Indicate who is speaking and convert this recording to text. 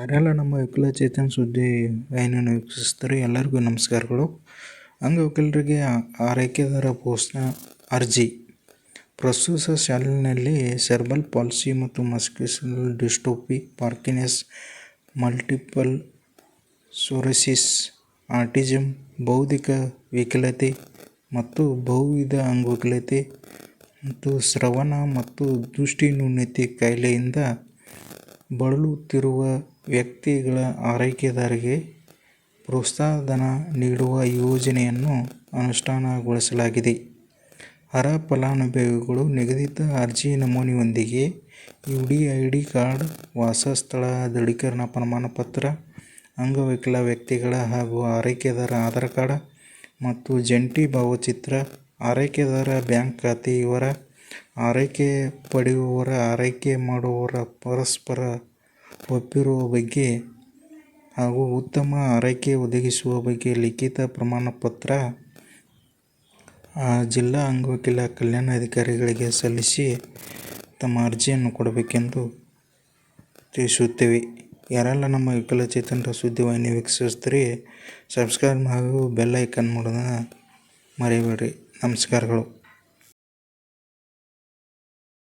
Speaker 1: ಯಾರೆಲ್ಲ ನಮ್ಮ ವಿಕಲಚೇತನ ಸುದ್ದಿ ವಾಹಿನಿಯನ್ನು ವೀಕ್ಷಿಸ್ತಾರೆ, ಎಲ್ಲರಿಗೂ ನಮಸ್ಕಾರಗಳು. ಅಂಗವಿಕಲರಿಗೆ ಆರೈಕೆದಾರ ಪೋಸ್ಟ್ನ ಅರ್ಜಿ. ಪ್ರಸ್ತುತ ಸಾಲಿನಲ್ಲಿ ಸೆರ್ಬಲ್ ಪಾಲ್ಸಿ ಮತ್ತು muscular dystrophy Parkinson's, multiple sclerosis autism ಬೌದ್ಧಿಕ ವಿಕಲತೆ ಮತ್ತು ಬಹುವಿಧ ಅಂಗವಿಕಲತೆ ಮತ್ತು ಶ್ರವಣ ಮತ್ತು ದೃಷ್ಟಿ ನ್ಯೂನತೆ ಕಾಯಿಲೆಯಿಂದ ಬಳಲುತ್ತಿರುವ ವ್ಯಕ್ತಿಗಳ ಆರೈಕೆದಾರರಿಗೆ ಪ್ರೋತ್ಸಾಹಧನ ನೀಡುವ ಯೋಜನೆಯನ್ನು ಅನುಷ್ಠಾನಗೊಳಿಸಲಾಗಿದೆ. ಅರ್ಹ ಫಲಾನುಭವಿಗಳು ನಿಗದಿತ ಅರ್ಜಿ ನಮೂನೆಯೊಂದಿಗೆ ಯುಡಿಐಡಿ ಕಾರ್ಡ್, ವಾಸಸ್ಥಳ ದೃಢೀಕರಣ ಪ್ರಮಾಣಪತ್ರ, ಅಂಗವಿಕಲ ವ್ಯಕ್ತಿಗಳ ಹಾಗೂ ಆರೈಕೆದಾರ ಆಧಾರ್ ಕಾರ್ಡ್ ಮತ್ತು ಜಂಟಿ ಭಾವಚಿತ್ರ, ಆರೈಕೆದಾರ ಬ್ಯಾಂಕ್ ಖಾತೆ ವಿವರ, ಆರೈಕೆ ಪಡೆಯುವವರ, ಆರೈಕೆ ಮಾಡುವವರ ಪರಸ್ಪರ ಒಪ್ಪಿರುವ ಬಗ್ಗೆ ಹಾಗೂ ಉತ್ತಮ ಆರೈಕೆ ಒದಗಿಸುವ ಬಗ್ಗೆ ಲಿಖಿತ ಪ್ರಮಾಣಪತ್ರ ಜಿಲ್ಲಾ ಅಂಗವಿಕಲ ಕಲ್ಯಾಣಾಧಿಕಾರಿಗಳಿಗೆ ಸಲ್ಲಿಸಿ ತಮ್ಮ ಅರ್ಜಿಯನ್ನು ಕೊಡಬೇಕೆಂದು ತಿಳಿಸುತ್ತೇವೆ. ಯಾರೆಲ್ಲ ನಮ್ಮ ವಿಕಲಚೇತನರ ಸುದ್ದಿವಾಹಿನಿ ವೀಕ್ಷಿಸ್ತೀರಿ ಸಬ್ಸ್ಕ್ರೈಬ್ ಹಾಗೂ ಬೆಲ್ ಐಕಾನ್ ಮಾಡೋದನ್ನು ಮರೆಯಬೇಡ್ರಿ ನಮಸ್ಕಾರಗಳು.